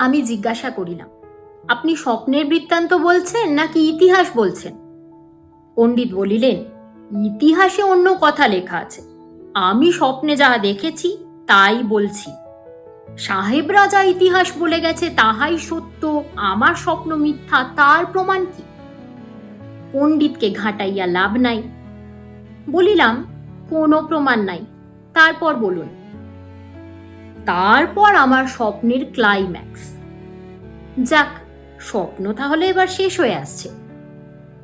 আমি জিজ্ঞাসা করিলাম, আপনি স্বপ্নের বৃত্তান্ত বলছেন নাকি ইতিহাস বলছেন? পণ্ডিত বলিলেন, ইতিহাসে অন্য কথা লেখা আছে। আমি স্বপ্নে যা দেখেছি, তাই বলছি। সাহেবরা যা ইতিহাস বলে গেছে, তাহাই সত্য। আমার স্বপ্ন মিথ্যা, তার প্রমাণ কি? পণ্ডিতকে ঘাঁটাইয়া লাভ নাই। বলিলাম, কোনো প্রমাণ নাই। তারপর বলুন। তারপর আমার স্বপ্নের ক্লাইম্যাক্স যাক, স্বপ্ন তাহলে এবার শেষ হয়ে আসছে।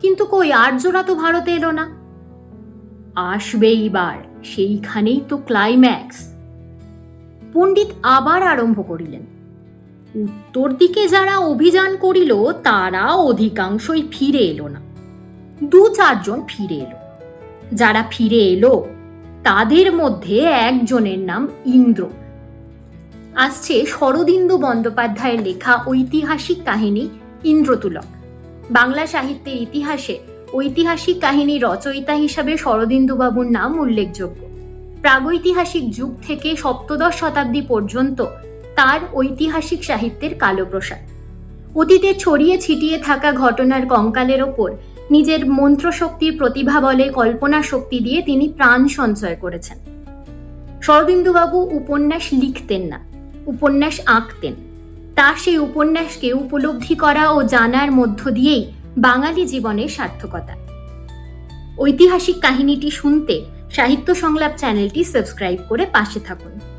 কিন্তু কই আর্যরা তো ভারতে এলো না। আসবে এইবার, সেইখানেই তো ক্লাইম্যাক্স পণ্ডিত আবার আরম্ভ করিলেন। উত্তর দিকে যারা অভিযান করিল, তারা অধিকাংশই ফিরে এলো না। দু চারজন ফিরে এলো। যারা ফিরে এলো, তাদের মধ্যে একজনের নাম ইন্দ্র। আসছে শরদিন্দু বন্দ্যোপাধ্যায়ের লেখা ঐতিহাসিক কাহিনী ইন্দ্রতুলক। বাংলা সাহিত্যের ইতিহাসে ঐতিহাসিক কাহিনী রচয়িতা হিসাবে শরদিন্দুবাবুর নাম উল্লেখযোগ্য। প্রাগৈতিহাসিক যুগ থেকে সপ্তদশ শতাব্দী পর্যন্ত তার ঐতিহাসিক সাহিত্যের কালো প্রসার অতীতে ছড়িয়ে ছিটিয়ে থাকা ঘটনার কঙ্কালের ওপর নিজের মন্ত্রশক্তির প্রতিভা বলে কল্পনা শক্তি দিয়ে তিনি প্রাণ সঞ্চয় করেছেন। শরদিন্দুবাবু উপন্যাস লিখতেন না। উপন্যাস আঁকতেন। তার সেই উপন্যাসকে উপলব্ধি করা ও জানার মধ্য দিয়েই বাঙালি জীবনের সার্থকতা। ঐতিহাসিক কাহিনীটি শুনতে সাহিত্য সংলাপ চ্যানেলটি সাবস্ক্রাইব করে পাশে থাকুন।